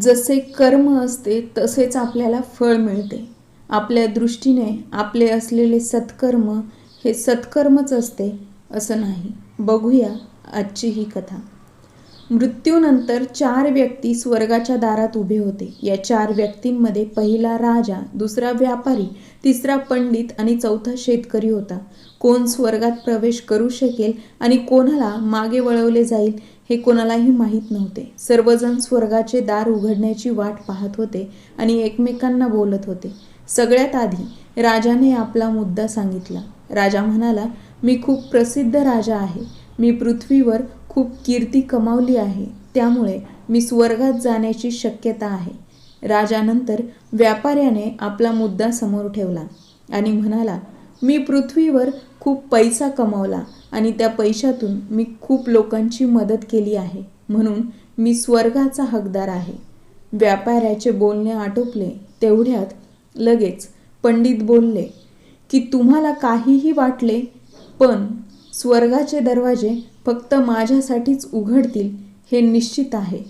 जसे कर्म असते तसेच आपल्याला फळ मिळते. आपल्या दृष्टीने आपले असलेले सत्कर्म हे सत्कर्मच असते असं नाही. बघूया आजची ही कथा. मृत्यूनंतर चार व्यक्ती स्वर्गाच्या दारात उभे होते. या चार व्यक्तींमध्ये पहिला राजा दुसरा व्यापारी तिसरा पंडित आणि चौथा शेतकरी होता. कोण स्वर्गात प्रवेश करू शकेल आणि कोणाला मागे वळवले जाईल हे कोणालाही माहीत नव्हते. सर्वजण स्वर्गाचे दार उघडण्याची वाट पाहत होते आणि एकमेकांना बोलत होते. सगळ्यात आधी राजाने आपला मुद्दा सांगितला. राजा म्हणाला मी खूप प्रसिद्ध राजा आहे. मी पृथ्वीवर खूप कीर्ती कमावली आहे. त्यामुळे मी स्वर्गात जाण्याची शक्यता आहे. राजानंतर व्यापाऱ्याने आपला मुद्दा समोर ठेवला आणि म्हणाला मी पृथ्वीवर खूप पैसा कमावला आणि त्या पैशातून मी खूप लोकांची मदत केली आहे. म्हणून मी स्वर्गाचा हकदार आहे. व्यापाऱ्याचे बोलणे आटोपले तेवढ्यात लगेच पंडित बोलले की तुम्हाला काहीही वाटले पण स्वर्गाचे दरवाजे फक्त माझ्यासाठीच उघडतील हे निश्चित आहे.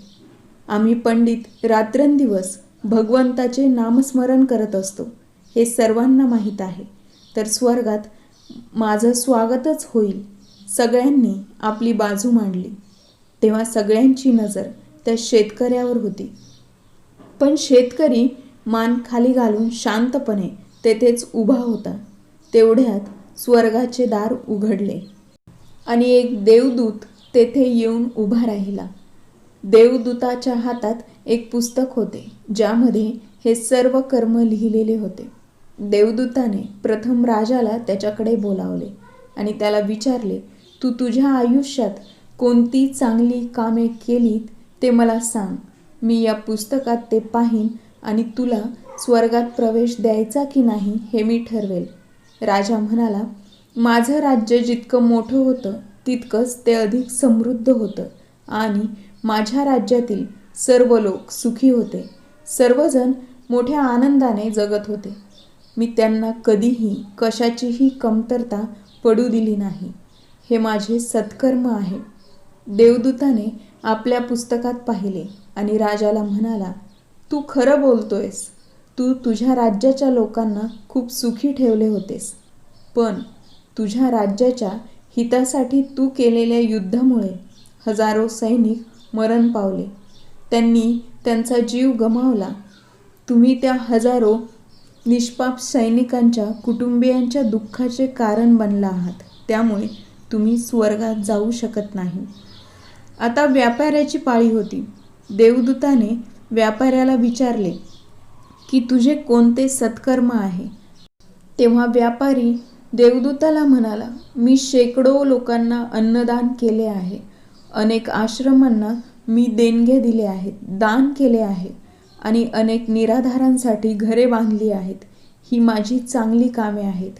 आम्ही पंडित रात्रंदिवस भगवंताचे नामस्मरण करत असतो. हे सर्वांना माहीत आहे. तर स्वर्गात माझं स्वागतच होईल. सगळ्यांनी आपली बाजू मांडली. तेव्हा सगळ्यांची नजर त्या शेतकऱ्यावर होती. पण शेतकरी मान खाली घालून शांतपणे तेथेच उभा होता. तेवढ्यात स्वर्गाचे दार उघडले. आणि एक देवदूत तेथे येऊन उभा राहिला. देवदूताच्या हातात एक पुस्तक होते ज्यामध्ये हे सर्व कर्म लिहिलेले होते. देवदूताने प्रथम राजाला त्याच्याकडे बोलावले आणि त्याला विचारले तू तुझ्या आयुष्यात कोणती चांगली कामे केलीत ते मला सांग. मी या पुस्तकात ते पाहीन आणि तुला स्वर्गात प्रवेश द्यायचा की नाही हे मी ठरवेल. राजा म्हणाला माझं राज्य जितकं मोठं होतं तितकंच ते अधिक समृद्ध होतं आणि माझ्या राज्यातील सर्व लोक सुखी होते. सर्वजण मोठ्या आनंदाने जगत होते. मी त्यांना कधीही कशाचीही कमतरता पडू दिली नाही. हे माझे सत्कर्म आहे. देवदूताने आपल्या पुस्तकात पाहिले आणि राजाला म्हणाला तू खरं बोलतोयस. तू तुझ्या राज्याच्या लोकांना खूप सुखी ठेवले होतेस. पण तुझ्या राज्याच्या हितासाठी तू केलेल्या युद्धामुळे हजारो सैनिक मरण पावले. त्यांनी त्यांचा जीव गमावला. तुम्ही त्या हजारो निष्पाप सैनिकांच्या कुटुंबियांच्या दुःखाचे कारण बनला आहात. त्यामुळे तुम्ही स्वर्गात जाऊ शकत नाही. आता व्यापाऱ्याची पाळी होती. देवदूताने व्यापाऱ्याला विचारले की तुझे कोणते सत्कर्म आहे? तेव्हा व्यापारी देवदूताला म्हणाला मी शेकडो लोकांना अन्नदान केले आहे. अनेक आश्रमांना मी देणग्या दिले आहेत दान केले आहे. आणि अनेक निराधारांसाठी घरे बांधली आहेत. ही माझी चांगली कामे आहेत.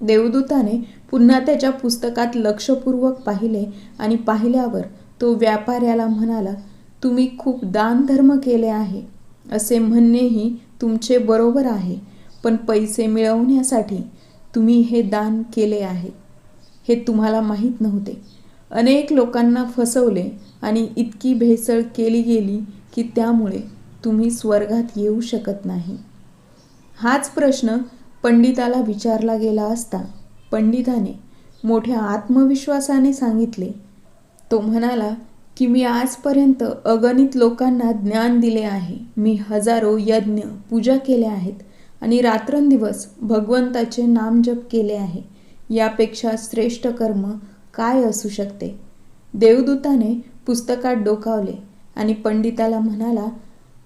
देवदूताने पुन्हा त्याच्या पुस्तकात लक्षपूर्वक पाहिले आणि पाहिल्यावर तो व्यापाऱ्याला म्हणाला तुम्ही खूप दानधर्म केले आहे. असे म्हणणेही तुमचे बरोबर आहे. पण पैसे मिळवण्यासाठी तुम्ही हे दान केले आहे. हे तुम्हाला माहीत नव्हते. अनेक लोकांना फसवले आणि इतकी भेसळ केली गेली की त्यामुळे तुम्ही स्वर्गात येऊ शकत नाही. हाच प्रश्न पंडिताला विचारला गेला असता. पंडिताने मोठ्या आत्मविश्वासाने सांगितले तो म्हणाला की मी आजपर्यंत अगणित लोकांना ज्ञान दिले आहे. मी हजारो यज्ञ पूजा केल्या आहेत आणि रात्रंदिवस भगवंताचे नामजप केले आहे. यापेक्षा श्रेष्ठ कर्म काय असू शकते? देवदूताने पुस्तकात डोकावले आणि पंडिताला म्हणाला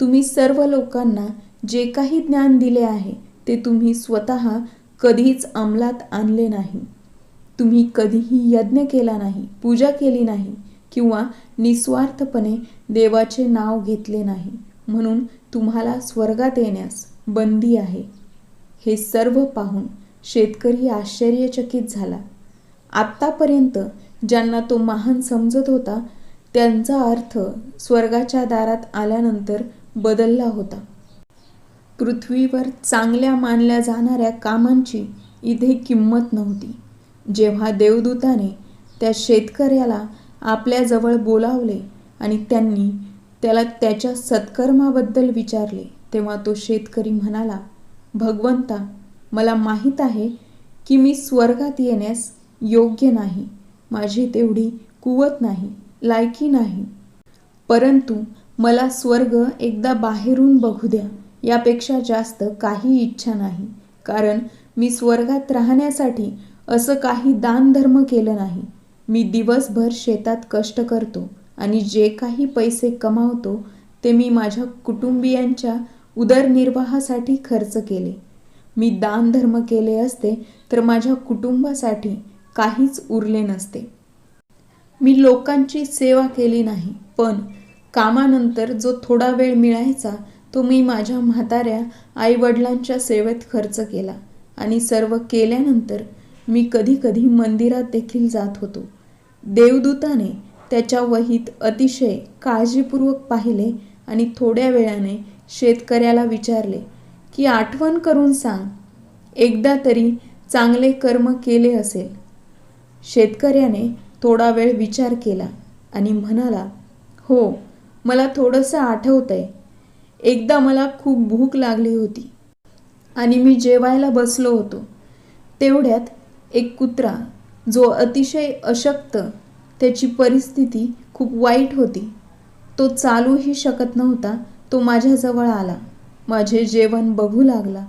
तुम्ही सर्व लोकांना जे काही ज्ञान दिले आहे ते तुम्ही स्वतः कधीच अंमलात आणले नाही. तुम्ही कधीही यज्ञ केला नाही पूजा केली नाही किंवा निस्वार्थपणे देवाचे नाव घेतले नाही. म्हणून तुम्हाला स्वर्गात येण्यास बंदी आहे. हे सर्व पाहून शेतकरी आश्चर्यचकित झाला. आत्तापर्यंत ज्यांना तो महान समजत होता त्यांचा अर्थ स्वर्गाच्या दारात आल्यानंतर बदलला होता. पृथ्वीवर चांगल्या मानल्या जाणाऱ्या कामांची इथे किंमत नव्हती. जेव्हा देवदूताने त्या शेतकऱ्याला आपल्याजवळ बोलावले आणि त्यांनी त्याला त्याच्या सत्कर्माबद्दल विचारले तेव्हा तो शेतकरी म्हणाला भगवंता मला माहीत आहे की मी स्वर्गात येण्यास योग्य नाही. माझी तेवढी कुवत नाही लायकी नाही. परंतु मला स्वर्ग एकदा बाहेरून बघू द्या. यापेक्षा जास्त काही इच्छा नाही. कारण मी स्वर्गात राहण्यासाठी असं काही दानधर्म केलं नाही. मी दिवसभर शेतात कष्ट करतो आणि जे काही पैसे कमावतो ते मी माझ्या कुटुंबियांच्या उदरनिर्वाहासाठी खर्च केले. मी दानधर्म केले असते तर माझ्या कुटुंबासाठी काहीच उरले नसते. मी लोकांची सेवा केली नाही पण कामानंतर जो थोडा वेळ मिळायचा तो मी माझ्या म्हाताऱ्या आईवडिलांच्या सेवेत खर्च केला आणि सर्व केल्यानंतर मी कधीकधी मंदिरात देखील जात होतो. देवदूताने त्याच्या वहीत अतिशय काळजीपूर्वक पाहिले आणि थोड्या वेळाने शेतकऱ्याला विचारले की आठवण करून सांग एकदा तरी चांगले कर्म केले असेल. शेतकऱ्याने थोडा वेळ विचार केला आणि म्हणाला हो मला थोडंसं आठवतंय. एकदा मला खूप भूक लागली होती आणि मी जेवायला बसलो होतो. तेवढ्यात एक कुत्रा जो अतिशय अशक्त त्याची परिस्थिती खूप वाईट होती. तो चालूही शकत नव्हता. तो माझ्याजवळ आला. माझे जेवण बघू लागला.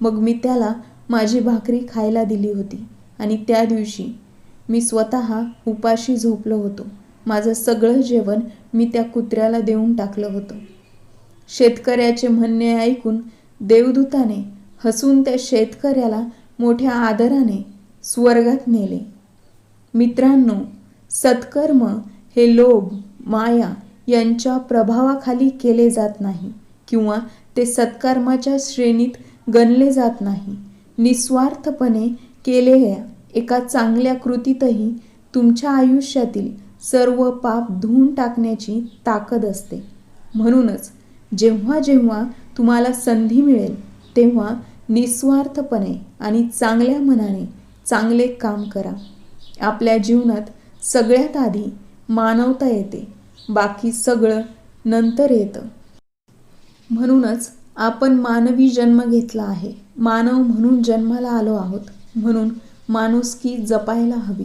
मग मी त्याला माझी भाकरी खायला दिली होती आणि त्या दिवशी मी स्वतः उपाशी झोपलो होतो. माझं सगळं जेवण मी त्या कुत्र्याला देऊन टाकलं होतं. शेतकऱ्याचे म्हणणे ऐकून देवदूताने हसून त्या शेतकऱ्याला मोठ्या आदराने स्वर्गात नेले. मित्रांनो सत्कर्म हे लोभ माया यांच्या प्रभावाखाली केले जात नाही किंवा ते सत्कर्माच्या श्रेणीत गणले जात नाही. निस्वार्थपणे केलेल्या एका चांगल्या कृतीतही तुमच्या आयुष्यातील सर्व पाप धुवून टाकण्याची ताकद असते. म्हणूनच जेव्हा जेव्हा तुम्हाला संधी मिळेल तेव्हा निस्वार्थपणे आणि चांगल्या मनाने चांगले काम करा. आपल्या जीवनात सगळ्यात आधी मानवता येते बाकी सगळं नंतर येतं. म्हणूनच आपण मानवी जन्म घेतला आहे. मानव म्हणून जन्माला आलो आहोत. म्हणून माणुसकी जपायला हवी.